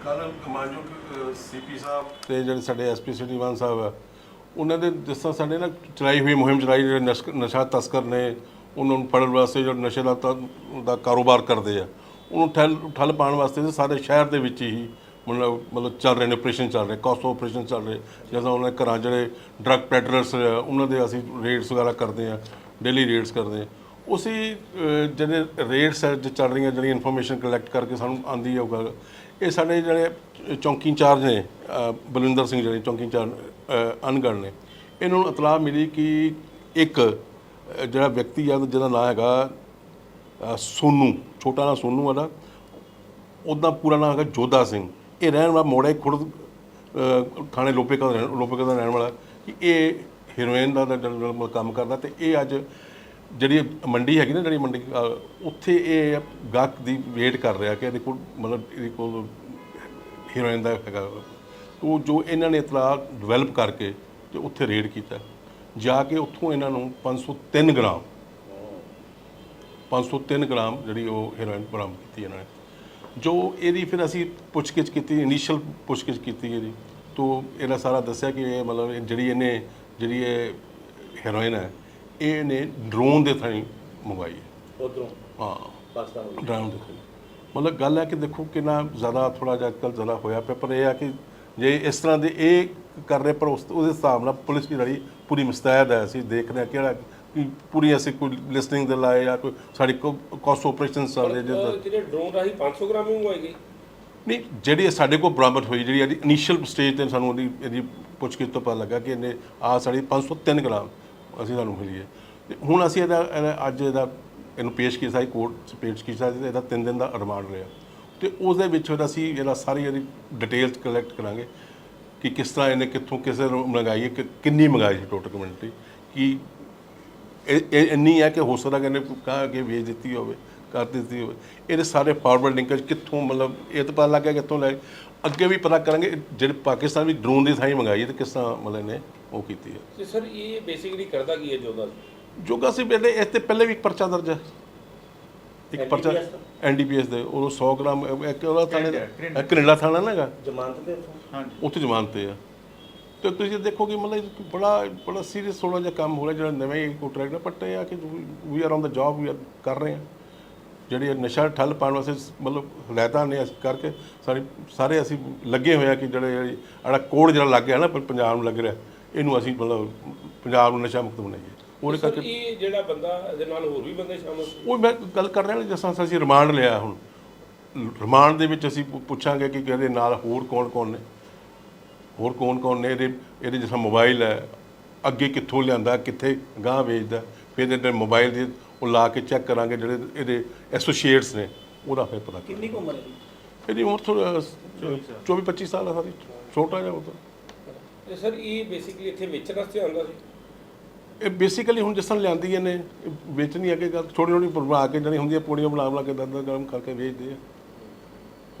ਕੱਲ commando CP ਸਾਹਿਬ ਤੇ ਜਿਹੜੇ ਸਾਡੇ ਐਸਪੀ ਸਿਟੀ ਵਨ ਸਾਹਿਬ ਆ ਉਹਨਾਂ ਦੇ ਜਿਸ ਤਰ੍ਹਾਂ ਸਾਡੇ ਨਾਲ ਚਲਾਈ ਹੋਈ ਮੁਹਿੰਮ ਚਲਾਈ ਜਿਹੜੇ ਨਸ਼ਕ- ਨਸ਼ਾ ਤਸਕਰ ਨੇ ਉਹਨਾਂ ਨੂੰ ਫੜਨ ਵਾਸਤੇ ਜੋ ਨਸ਼ੇ ਦਾ ਤ- ਦਾ ਕਾਰੋਬਾਰ ਕਰਦੇ ਆ ਉਹਨੂੰ ਠੱਲ ਠੱਲ ਪਾਉਣ ਵਾਸਤੇ ਤੇ ਸਾਰੇ ਸ਼ਹਿਰ ਦੇ ਵਿੱਚ ਹੀ ਮਤਲਬ ਮਤਲਬ ਚੱਲ ਰਹੇ ਨੇ ਆਪਰੇਸ਼ਨ ਚੱਲ ਰਹੇ ਕਾਸਟ ਆਪਰੇਸ਼ਨ ਚੱਲ ਰਹੇ ਜਦੋਂ ਉਹਨਾਂ ਦੇ ਘਰਾਂ ਜਿਹੜੇ ਡਰੱਗ ਪੈਡਲਰਸ ਉਹਨਾਂ ਦੇ ਅਸੀਂ ਰੇਡਸ ਵਗੈਰਾ ਕਰਦੇ ਆ ਡੇਲੀ ਰੇਡਸ ਕਰਦੇ ਆ ਉਸੇ ਅਹ, ਜਿਹੜੇ ਰੇਡਸ ਹੈ ਜੋ ਚੱਲ ਰਹੀਆਂ ਜਿਹੜੀਆਂ ਇਨਫੋਰਮੇਸ਼ਨ ਕਲੈਕਟ ਕਰਕੇ ਸਾਨੂੰ ਆਂਦੀ ਹੈ ਉਹ ਗੱਲ ਇਹ ਸਾਡੇ ਜਿਹੜੇ ਚੌਂਕੀ ਇੰਚਾਰਜ ਨੇ ਬਲਵਿੰਦਰ ਸਿੰਘ ਜਿਹੜੇ ਚੌਂਕੀ ਇੰਚਾਰਜ ਅਹ, ਅਨਗੜ੍ਹ ਨੇ ਇਹਨਾਂ ਨੂੰ ਇਤਲਾਹ ਮਿਲੀ ਕਿ ਇੱਕ ਜਿਹੜਾ ਵਿਅਕਤੀ ਆ ਜਿਹਦਾ ਨਾਮ ਹੈਗਾ ਅਹ, ਸੋਨੂ ਛੋਟਾ ਨਾਂ ਸੋਨੂ ਵਾਲਾ ਉਹਦਾ ਪੂਰਾ ਨਾਮ ਹੈਗਾ ਜੋਧਾ ਸਿੰਘ। ਇਹ ਰਹਿਣ ਵਾਲਾ ਮੋੜੇ ਖੁਰਦ ਅਹ, ਥਾਣੇ ਲੋਪੇਕਾ ਦਾ ਰਹਿਣ ਲੋਪੇਕਾ ਦਾ ਰਹਿਣ ਵਾਲਾ ਕਿ ਇਹ ਹੀਰੋਇਨ ਦਾ ਕੰਮ ਕਰਦਾ ਤੇ ਇਹ ਅੱਜ ਜਿਹੜੀ ਮੰਡੀ ਹੈਗੀ ਨਾ ਜਿਹੜੀ ਮੰਡੀ ਅਹ, ਉੱਥੇ ਇਹ ਗਾਹਕ ਦੀ ਵੇਟ ਕਰ ਰਿਹਾ ਕਿ ਇਹਦੇ ਕੋਲ ਮਤਲਬ ਇਹਦੇ ਕੋਲ ਹੀਰੋਇਨ ਦਾ ਹੈਗਾ। ਉਹ ਜੋ ਇਹਨਾਂ ਨੇ ਇਤਲਾਹ ਡਿਵੈਲਪ ਕਰਕੇ ਤੇ ਉੱਥੇ ਰੇਡ ਕੀਤਾ। ਜਾ ਕੇ ਉੱਥੋਂ ਇਹਨਾਂ ਨੂੰ 503 ਗ੍ਰਾਮ 503 ਗ੍ਰਾਮ ਜਿਹੜੀ ਉਹ ਹੀਰੋਇਨ ਬਰਾਮਦ ਕੀਤੀ ਇਹਨਾਂ ਨੇ। ਜੋ ਇਹਦੀ ਫਿਰ ਅਸੀਂ ਪੁੱਛਗਿੱਛ ਕੀਤੀ ਇਨੀਸ਼ੀਅਲ ਪੁੱਛਗਿੱਛ ਕੀਤੀ ਇਹਦੀ। ਤੋਂ ਇਹਦਾ ਸਾਰਾ ਦੱਸਿਆ ਕਿ ਇਹ ਮਤਲਬ ਇਹ ਜਿਹੜੀ ਇਹਨੇ ਜਿਹੜੀ ਇਹ ਹੈਰੋਇਨ ਹੈ ਇਹ ਇਹਨੇ ਡਰੋਨ ਦੇ ਥਾਈ ਮੰਗਵਾਈ ਹੈ। ਉਧਰੋਂ? ਹਾਂ। ਪਾਕਿਸਤਾਨ ਵੱਲ। ਦੇਖੋ ਮਤਲਬ ਗੱਲ ਹੈ ਕਿ ਦੇਖੋ ਕਿੰਨਾ ਜ਼ਿਆਦਾ ਥੋੜਾ ਜਿਹਾ ਅੱਜਕੱਲ ਜ਼ਿਆਦਾ ਹੋਇਆ ਪਿਆ ਪਰ ਇਹ ਆ ਕਿ ਜੇ ਇਸ ਤਰ੍ਹਾਂ ਦੇ ਇਹ ਕਰ ਰਹੇ ਪਰ ਉਸ ਉਹਦੇ ਹਿਸਾਬ ਨਾਲ ਪੁਲਿਸ ਦੀ ਲੜੀ ਪੂਰੀ ਮੁਸਤੈਦ ਹੈ। ਅਸੀਂ ਦੇਖ ਰਹੇ ਹਾਂ ਕਿਹੜਾ ਕਿ ਪੂਰੀ ਅਸੀਂ ਕੋਈ ਲਿਸਨਿੰਗ ਦੇ ਲਾਏ ਜਾਂ ਕੋਈ ਸਾਡੀ ਕਾਸਟ ਆਪਰੇਸ਼ਨ ਚੱਲ ਰਹੇ ਜਿਹਦੇ ਜਿਹੜੇ ਡਰੋਨ ਰਾਹੀਂ 500 ਗ੍ਰਾਮ ਹੀ ਮੰਗਵਾਈ ਗਈ ਨਹੀਂ ਜਿਹੜੀ ਇਹ ਸਾਡੇ ਕੋਲ ਬਰਾਮਦ ਹੋਈ ਜਿਹੜੀ ਇਹਦੀ ਇਨੀਸ਼ੀਅਲ ਸਟੇਜ ਤੇ ਸਾਨੂੰ ਉਹਦੀ ਇਹਦੀ ਪੁੱਛਗਿੱਛ ਤੋਂ ਪਤਾ ਲੱਗਾ ਕਿ ਇਹਨੇ ਆ ਸਾਡੀ 503 ਗ੍ਰਾਮ ਅਸੀਂ ਤੁਹਾਨੂੰ ਮਿਲੀਏ। ਹੈ ਤੇ ਹੁਣ ਅਸੀਂ ਇਹਦਾ ਇਹਦਾ ਅੱਜ ਇਹਦਾ ਇਹਨੂੰ ਪੇਸ਼ ਕੀਤਾ ਸੀ, ਕੋਰਟ 'ਚ ਪੇਸ਼ ਕੀਤਾ ਸੀ ਤੇ ਇਹਦਾ 3 ਦਿਨ ਦਾ ਰਿਮਾਂਡ ਰਿਹਾ। ਤੇ ਉਸ ਦੇ ਵਿੱਚ ਫਿਰ ਅਸੀਂ ਇਹਦਾ ਸਾਰੀ ਇਹਦੀ ਡਿਟੇਲਸ ਕਲੈਕਟ ਕਰਾਂਗੇ ਕਿ ਕਿਸ ਤਰ੍ਹਾਂ ਇਹਨੇ ਕਿੱਥੋਂ ਕਿਸੇ ਨੂੰ ਮੰਗਾਈ ਹੈ, ਕਿ ਕਿੰਨੀ ਮੰਗਾਈ ਸੀ ਟੋਟਲ ਕਮਿਊਨਿਟੀ ਕਿ ਇਹ ਇਹ ਇੰਨੀ ਹੈ ਕਿ ਹੋ ਸਕਦਾ ਕਿ ਇਹਨੇ ਕਹਾ ਕਿ ਵੇਚ ਦਿੱਤੀ ਹੋਵੇ। ਕਰ ਦਿੱਤੀ ਹੋਵੇ ਇਹਦੇ ਸਾਰੇ ਫਾਰਵਰਡ ਲਿੰਕੇਜ ਕਿੱਥੋਂ ਮਤਲਬ ਇਹ ਤਾਂ ਪਤਾ ਲੱਗ ਗਿਆ ਕਿੱਥੋਂ ਲੈ। ਅੱਗੇ ਵੀ ਪਤਾ ਕਰਾਂਗੇ ਜਿਹੜੇ ਪਾਕਿਸਤਾਨ ਵੀ ਡਰੋਨ ਦੀ ਥਾਈ ਮੰਗਾਈ ਹੈ ਤੇ ਕਿਸ ਤਰ੍ਹਾਂ ਮਤਲਬ ਇਹਨੇ ਉਹ ਕੀਤੀ ਹੈ। ਤੇ ਸਰ ਇਹ ਬੇਸਿਕਲੀ ਕਰਦਾ ਕੀ ਹੈ ਜੋਦਾ ਜੋਗਾ ਸੀ ਪਹਿਲੇ ਇਸ ਤੇ ਪਹਿਲੇ ਵੀ ਇੱਕ ਪਰਚਾ ਦਰਜ ਹੈ। ਇੱਕ ਪਰਚਾ? ਐਨਡੀਪੀਐਸ ਦੇ ਉਹ 100 ਗ੍ਰਾਮ ਇੱਕ ਉਹਦਾ ਥਾਣੇ ਦਾ ਕੈਨੇਡਾ ਥਾਣਾ ਨਾ ਹੈਗਾ। ਜ਼ਮਾਨਤ ਤੇ ਉੱਥੋਂ? ਉੱਥੇ ਜ਼ਮਾਨਤ ਤੇ ਆ। ਤੇ ਤੁਸੀਂ ਦੇਖੋਗੇ ਮਤਲਬ ਇਹ ਬੜਾ ਬੜਾ ਸੀਰੀਅਸ ਥੋੜਾ ਜਿਹਾ ਕੰਮ ਹੋ ਰਿਹਾ ਜਿਹੜਾ ਨਵੇਂ ਕੋ ਟਰੈਕ ਨਾ ਪੱਟੇ ਆ ਕਿ we are on the job ਵੀ ਕਰ ਰਹੇ ਆ ਜਿਹੜੀ ਇਹ ਨਸ਼ਾ ਠੱਲ ਪਾਉਣ ਵਾਸਤੇ ਮਤਲਬ ਹਦਾਇਤਾਂ ਨੇ ਅਸੀਂ ਕਰਕੇ ਸਾਰੇ ਸਾਰੇ ਅਸੀਂ ਲੱਗੇ ਹੋਏ ਆ ਕਿ ਜਿਹੜੇ ਜਿਹੜਾ ਕੋਡ ਜਿਹੜਾ ਲੱਗ ਗਿਆ ਨਾ ਪ- ਪੰਜਾਬ ਨੂੰ ਲੱਗ ਰਿਹਾ ਇਹਨੂੰ ਅਸੀਂ ਮਤਲਬ ਪੰਜਾਬ ਨੂੰ ਨਸ਼ਾ ਮੁਕਤ ਬਣਾਈਏ। ਉਹਦੇ ਕਰਕੇ ਇਹ ਜਿਹੜਾ ਬੰਦਾ ਇਹਦੇ ਨਾਲ ਹੋਰ ਵੀ ਬੰਦੇ ਸ਼ਾਮਲ ਉਹ ਮੈਂ ਗੱਲ ਕਰ ਰਿਹਾ ਜਿਸ ਤਰ੍ਹਾਂ ਅਸੀਂ ਰਿਮਾਂਡ ਲਿਆ ਹੁਣ। ਰਿਮਾਂਡ ਦੇ ਵਿੱਚ ਅਸੀਂ ਪੁੱਛਾਂਗੇ ਕਿ ਇਹਦੇ ਨਾਲ ਹੋਰ ਕੌਣ ਕੌਣ ਨੇ? ਹੋਰ ਕੌਣ ਕੌਣ ਨੇ? ਇਹਦੇ ਇਹਦੇ ਜਿਸ ਤਰ੍ਹਾਂ ਮੋਬਾਈਲ ਹੈ ਅੱਗੇ ਕਿੱਥੋਂ ਲਿਆਂਦਾ ਕਿੱਥੇ ਗਾਂ ਵੇਚਦਾ ਫਿਰ ਇਹਦੇ ਮੋਬਾਈਲ ਦੇ ਉਹ ਲਾ ਕੇ ਚੈੱਕ ਕਰਾਂਗੇ ਜਿਹੜੇ ਇਹਦੇ ਐਸੋਸੀਏਟਸ ਨੇ ਉਹਦਾ ਫਿਰ ਪਤਾ ਕਿੰਨੀ ਕੁ ਉਮਰ ਹੈ ਇਹਦੀ ਉਮਰ ਥੋੜਾ 24 25 ਸਾਲ ਹੈ ਸਾਰੀ ਛੋਟਾ ਜਿਹਾ ਉਹ ਤਾਂ। ਤੇ ਸਰ ਇਹ ਬੇਸਿਕਲੀ ਇੱਥੇ ਵੇਚਣ ਵਾਸਤੇ ਆਉਂਦਾ ਸੀ? ਇਹ ਬੇਸਿਕਲੀ ਹੁਣ ਜਿਸ ਤਰ੍ਹਾਂ ਲਿਆਂਦੀਆਂ ਨੇ ਇਹ ਵੇਚਣੀ ਅੱਗੇ ਗੱਲ ਛੋਟੀ ਛੋਟੀ ਬਣਾ ਕੇ ਜਿਹੜੀ ਹੁੰਦੀਆਂ ਪੌੜੀਆਂ ਬਣਾ ਬਣਾ ਕੇ ਦਰਦ ਗਰਮ ਕਰਕੇ ਵੇਚਦੇ ਆ।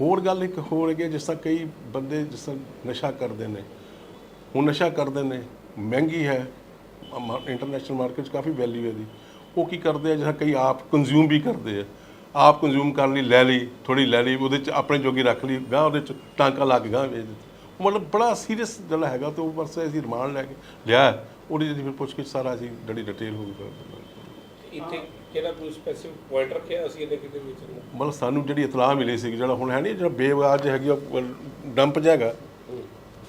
ਹੋਰ ਗੱਲ ਇੱਕ ਹੋਰ ਹੈਗੀ ਹੈ, ਜਿਸ ਤਰ੍ਹਾਂ ਕਈ ਬੰਦੇ ਜਿਸ ਤਰ੍ਹਾਂ ਨਸ਼ਾ ਕਰਦੇ ਨੇ ਹੁਣ ਨਸ਼ਾ ਕਰਦੇ ਨੇ ਮਹਿੰਗੀ ਹੈ ਇੰਟਰਨੈਸ਼ਨਲ ਮਾਰਕੀਟ 'ਚ ਕਾਫੀ ਵੈਲਿਊ ਹੈ ਦੀ ਉਹ ਕੀ ਕਰਦੇ ਆ? ਤਰ੍ਹਾਂ ਕਈ ਆਪ ਕੰਜ਼ਿਊਮ ਵੀ ਕਰਦੇ ਆ। ਆਪ ਕੰਜ਼ਿਊਮ ਕਰਨ ਲਈ ਲੈ ਲਈ ਥੋੜੀ ਲੈ ਲਈ ਉਹਦੇ 'ਚ ਆਪਣੇ ਜੋਗੀ ਰੱਖ ਲਈ ਗਾਂ ਉਹਦੇ 'ਚ ਟਾਂਕਾ ਲਾ ਕੇ ਗਾਂ ਵੇਚ ਦਿੱਤੀ। ਮਤਲਬ ਬੜਾ ਸੀਰੀਅਸ ਜਿਹੜਾ ਹੈਗਾ ਤੇ ਉਹ ਪਰਸੇ ਅਸੀਂ ਰਿਮਾਂਡ ਲੈ ਕੇ ਲਿਆ। ਉਹਦੀ ਜਿਹੜੀ ਫਿਰ ਪੁੱਛ ਕੇ ਸਾਰਾ ਅਸੀਂ ਜਿਹੜੀ ਡਿਟੇਲ ਹੋਊਗੀ ਫਿਰ। ਇੱਥੇ ਕਿਹੜਾ ਕੋਈ ਸਪੈਸਿਫਿਕ ਪੁਆਇੰਟ ਰੱਖਿਆ ਅਸੀਂ ਇਹਦੇ ਕਿਤੇ ਵੇਚਣ ਨੂੰ ਮਤਲਬ ਸਾਨੂੰ ਜਿਹੜੀ ਇਤਲਾਹ ਮਿਲੀ ਸੀ ਜਿਹੜਾ ਹੁਣ ਹੈ ਨਹੀਂ ਜਿਹੜਾ ਬੇਵਾਜ ਹੈਗੀ ਡੰਪ ਹੈਗਾ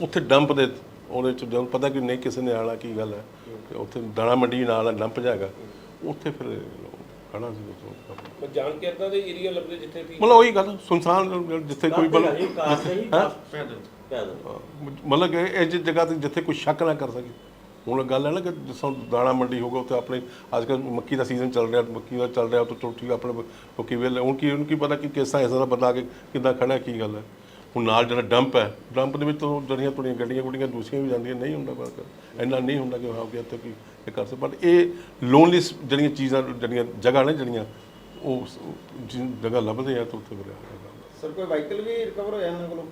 ਉੱਥੇ ਡੰਪ ਦੇ ਉਹਦੇ ਚ ਜਦੋਂ ਪਤਾ ਕਿ ਨਹੀਂ ਕਿਸੇ ਨੇ ਆਣਾ ਕੀ ਗੱਲ ਹੈ ਉੱਥੇ ਦਾਣਾ ਮੰਡੀ ਨਾਲ ਡੰਪ ਹੈਗਾ। ਉੱਥੇ ਫਿਰ ਖੜਾ ਸੀ ਉੱਥੋਂ। ਮੈਂ ਜਾਣ ਕੇ ਇਦਾਂ ਦੇ ਏਰੀਆ ਲੱਭਦੇ ਜਿੱਥੇ ਦੀ ਮਤਲਬ ਉਹੀ ਗੱਲ ਸੁਨਸਾਨ ਜਿੱਥੇ ਕੋਈ ਕਾਰ ਹੀ? ਪੈਦਲ ਪੈਦਲ ਮਤਲਬ ਕਿ ਇਹ ਜਿਹੀ ਜਗ੍ਹਾ ਤੇ ਜਿੱਥੇ ਕੋਈ ਸ਼ੱਕ ਨਾ ਕਰ ਸਕੇ ਹੁਣ ਗੱਲ ਹੈ ਨਾ ਕਿ ਜਿਸ ਦਾਣਾ ਮੰਡੀ ਹੋਗਾ ਉੱਥੇ ਆਪਣੇ ਅੱਜ ਕੱਲ੍ਹ ਮੱਕੀ ਦਾ ਸੀਜ਼ਨ ਚੱਲ ਰਿਹਾ ਮੱਕੀ ਦਾ ਚੱਲ ਰਿਹਾ ਤਾਂ ਚਲੋ ਠੀਕ ਆ, ਆਪਣੇ ਲੋਕੀ ਵੇਲੇ ਹੁਣ ਕੀ ਹੁਣ ਕੀ ਪਤਾ ਕਿ ਕਿਸ ਤਰ੍ਹਾਂ ਇਸ ਤਰ੍ਹਾਂ ਬੰਦਾ ਕੇ ਕਿੱਦਾਂ ਖੜਾ ਕੀ ਗੱਲ ਹੈ ਹੁਣ ਨਾਲ ਜਿਹੜਾ ਡੰਪ ਹੈ ਡੰਪ ਦੇ ਵਿੱਚ ਤਾਂ ਜਿਹੜੀਆਂ ਤੁਹਾਡੀਆਂ ਗੱਡੀਆਂ ਗੁੱਡੀਆਂ ਦੂਸਰੀਆਂ ਵੀ ਜਾਂਦੀਆਂ ਨਹੀਂ ਹੁੰਦਾ ਪਰ ਇੰਨਾ ਨਹੀਂ ਹੁੰਦਾ ਕਿ ਹਾਂ ਕਿ ਇੱਥੇ ਕੀ ਇਹ ਕਰ ਸਕ ਪਰ ਇਹ ਲੋਨਲੀ ਜਿਹੜੀਆਂ ਚੀਜ਼ਾਂ ਜਿਹੜੀਆਂ ਜਗ੍ਹਾ ਨੇ ਜਿਹੜੀਆਂ ਉਹ ਜਗ੍ਹਾ ਲੱਭਦੇ ਆ ਤਾਂ ਉੱਥੇ ਬਲਿਆ ਸਰ ਕੋਈ ਵਾਹੀਕਲ ਵੀ ਰਿਕਵਰ ਹੋਇਆ ਇਹਨਾਂ ਕੋਲੋਂ?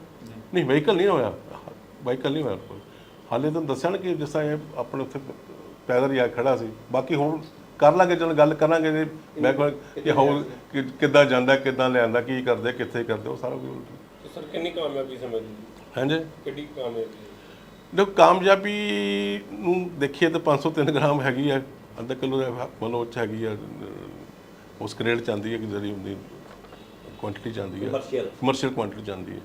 ਨਹੀਂ ਵਹੀਕਲ ਨਹੀਂ ਹੋਇਆ। ਵਹੀਕਲ ਨਹੀਂ ਹੋਇਆ ਕੋਈ ਹਾਲੇ ਤਾਂ ਦੱਸਿਆ ਨਾ ਕਿ ਜਿਸ ਤਰ੍ਹਾਂ ਇਹ ਆਪਣੇ ਉੱਥੇ ਪੈਦਲ ਜਾ ਖੜਾ ਸੀ। ਬਾਕੀ ਹੁਣ ਕਰ ਲਾਂਗੇ ਜਦੋਂ ਗੱਲ ਕਰਾਂਗੇ ਮੈਂ ਕਿ ਹੋਰ ਕਿ- ਕਿੱਦਾਂ ਜਾਂਦਾ ਕਿੱਦਾਂ ਲਿਆਂਦਾ ਕੀ ਕਰਦੇ ਕਿੱਥੇ ਕਰਦੇ ਉਹ ਸਾਰਾ ਕੁਝ ਸਰ ਕਿੰਨੀ ਕਾਮਯਾਬੀ ਸਮਝਦੇ ਹਾਂਜੀ। ਕਿੰਨੀ ਕਾਮਯਾਬੀ? ਦੇਖੋ ਕਾਮਯਾਬੀ ਨੂੰ ਦੇਖੀਏ ਤਾਂ 503 ਗ੍ਰਾਮ ਹੈਗੀ ਆ ਅੱਧਾ ਕਿਲੋ ਦੇ ਮਤਲਬ ਉਹ 'ਚ ਹੈਗੀ ਆ ਅਹ, ਉਸ ਗ੍ਰੇਡ ਚ ਆਉਂਦੀ ਹੈ ਕਿ ਜਿਹੜੀ ਹੁੰਦੀ ਕੁਆਂਟੀਟੀ ਆਉਂਦੀ ਹੈ। ਕਮਰਸ਼ੀਅਲ ਕੁਆਂਟੀਟੀ ਆਉਂਦੀ ਹੈ।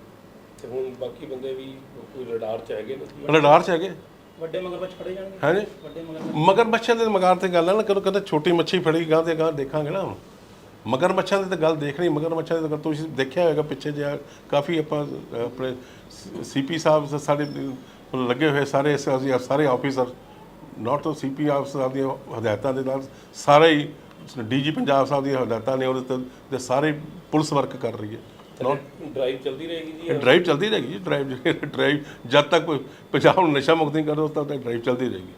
ਤੇ ਹੁਣ ਬਾਕੀ ਬੰਦੇ ਵੀ ਕੋਈ ਰਡਾਰ ਚ ਹੈਗੇ ਨੇ? ਰਡਾਰ ਚ ਹੈਗੇ। ਵੱਡੇ ਮਗਰਮੱਛ ਫੜੇ ਜਾਣਗੇ? ਹਾਂਜੀ। ਵੱਡੇ ਮਗਰ ਮਗਰ ਮੱਛਾਂ ਦੇ ਮਗਰ ਤੇ ਗੱਲ ਆ ਨਾ ਕਦੋਂ ਕਦੇ ਛੋਟੀ ਮੱਛੀ ਫੜੀ ਗਾਂ ਤੇ ਗਾਂ ਦੇਖਾਂਗੇ ਨਾ ਮੱਛਾਂ ਦੀ ਤਾਂ ਗੱਲ ਦੇਖਣੀ ਮਗਰ ਮੱਛਾਂ ਦੀ ਤਾਂ ਤੁਸੀਂ ਦੇਖਿਆ ਹੋਵੇਗਾ ਪਿੱਛੇ ਜਿਹਾ ਕਾਫੀ ਆਪਾਂ ਆਪਣੇ ਸੀਪੀ ਸਾਹਿਬ ਸਾਡੇ ਲੱਗੇ ਹੋਏ ਸਾਰੇ ਸਾਰੇ ਆਫੀਸਰ ਨਾਟ ਤੋਂ ਸੀਪੀ ਆਫਸਰ ਦੀਆਂ ਹਦਾਇਤਾਂ ਦੇ ਨਾਲ ਸਾਰੇ ਹੀ ਡੀਜੀ ਪੰਜਾਬ ਸਾਹਿਬ ਦੀਆਂ ਹਦਾਇਤਾਂ ਨੇ ਉਹਦੇ ਤੇ ਸਾਰੇ ਪੁਲਿਸ ਵਰਕ ਕਰ ਰਹੀ ਹੈ। ਡਰਾਈਵ ਚੱਲਦੀ ਰਹੇਗੀ ਜੀ ਡਰਾਈਵ ਚੱਲਦੀ ਰਹੇਗੀ ਡਰਾਈਵ ਡਰਾਈਵ ਜਦ ਤੱਕ ਪੰਜਾਬ ਨੂੰ ਨਸ਼ਾ ਮੁਕਤ ਨਹੀਂ ਕਰਦਾ ਉਦੋਂ ਤੱਕ ਡਰਾਈਵ ਚੱਲਦੀ ਰਹੇਗੀ।